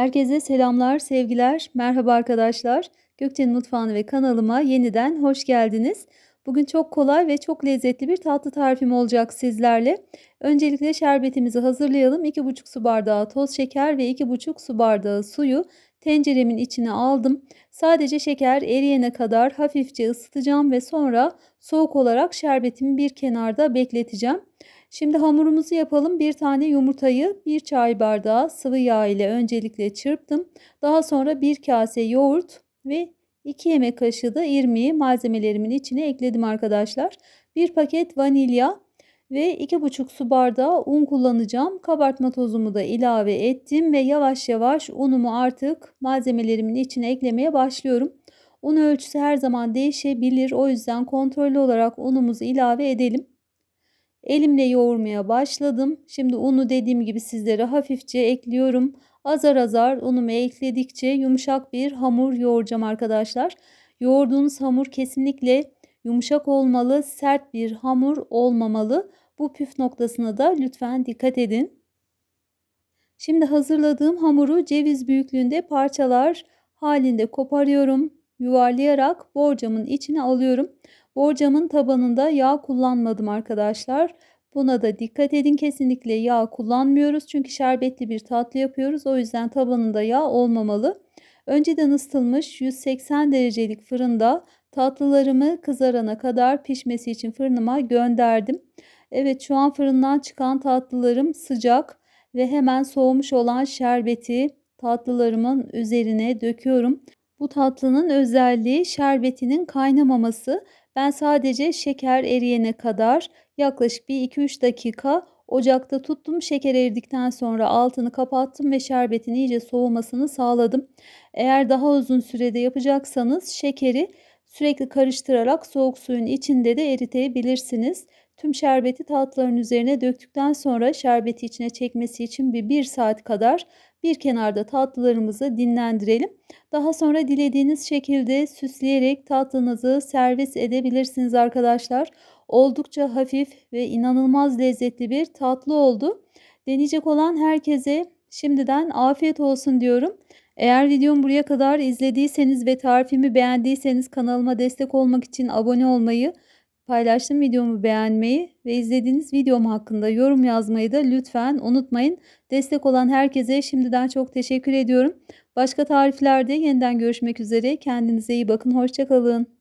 Herkese selamlar, sevgiler, merhaba arkadaşlar. Gökçe'nin mutfağına ve kanalıma yeniden hoş geldiniz. Bugün çok kolay ve çok lezzetli bir tatlı tarifim olacak sizlerle. Öncelikle şerbetimizi hazırlayalım. 2,5 su bardağı toz şeker ve 2,5 su bardağı suyu tenceremin içine aldım. Sadece şeker eriyene kadar hafifçe ısıtacağım ve sonra soğuk olarak şerbetimi bir kenarda bekleteceğim. Şimdi hamurumuzu yapalım. Bir tane yumurtayı bir çay bardağı sıvı yağ ile öncelikle çırptım. Daha sonra bir kase yoğurt ve 2 yemek kaşığı da irmiği malzemelerimin içine ekledim arkadaşlar. Bir paket vanilya ve 2,5 su bardağı un kullanacağım. Kabartma tozumu da ilave ettim ve yavaş yavaş unumu artık malzemelerimin içine eklemeye başlıyorum. Un ölçüsü her zaman değişebilir. O yüzden kontrollü olarak unumuzu ilave edelim. Elimle yoğurmaya başladım. Şimdi unu dediğim gibi sizlere hafifçe ekliyorum. Azar azar unumu ekledikçe yumuşak bir hamur yoğuracağım arkadaşlar. Yoğurduğunuz hamur kesinlikle yumuşak olmalı, sert bir hamur olmamalı. Bu püf noktasına da lütfen dikkat edin. Şimdi hazırladığım hamuru ceviz büyüklüğünde parçalar halinde koparıyorum. Yuvarlayarak borcamın içine alıyorum. Borcamın tabanında yağ kullanmadım arkadaşlar. Buna da dikkat edin kesinlikle yağ kullanmıyoruz. Çünkü şerbetli bir tatlı yapıyoruz. O yüzden tabanında yağ olmamalı. Önceden ısıtılmış 180 derecelik fırında tatlılarımı kızarana kadar pişmesi için fırınıma gönderdim. Evet şu an fırından çıkan tatlılarım sıcak ve hemen soğumuş olan şerbeti tatlılarımın üzerine döküyorum. Bu tatlının özelliği şerbetinin kaynamaması. Ben sadece şeker eriyene kadar yaklaşık bir 2-3 dakika ocakta tuttum. Şeker eridikten sonra altını kapattım ve şerbetin iyice soğumasını sağladım. Eğer daha uzun sürede yapacaksanız şekeri sürekli karıştırarak soğuk suyun içinde de eritebilirsiniz. Tüm şerbeti tatlıların üzerine döktükten sonra şerbeti içine çekmesi için bir 1 saat kadar bir kenarda tatlılarımızı dinlendirelim. Daha sonra dilediğiniz şekilde süsleyerek tatlınızı servis edebilirsiniz arkadaşlar. Oldukça hafif ve inanılmaz lezzetli bir tatlı oldu. Deneyecek olan herkese şimdiden afiyet olsun diyorum. Eğer videomu buraya kadar izlediyseniz ve tarifimi beğendiyseniz kanalıma destek olmak için abone olmayı, paylaştığım videomu beğenmeyi ve izlediğiniz videom hakkında yorum yazmayı da lütfen unutmayın. Destek olan herkese şimdiden çok teşekkür ediyorum. Başka tariflerde yeniden görüşmek üzere. Kendinize iyi bakın. Hoşçakalın.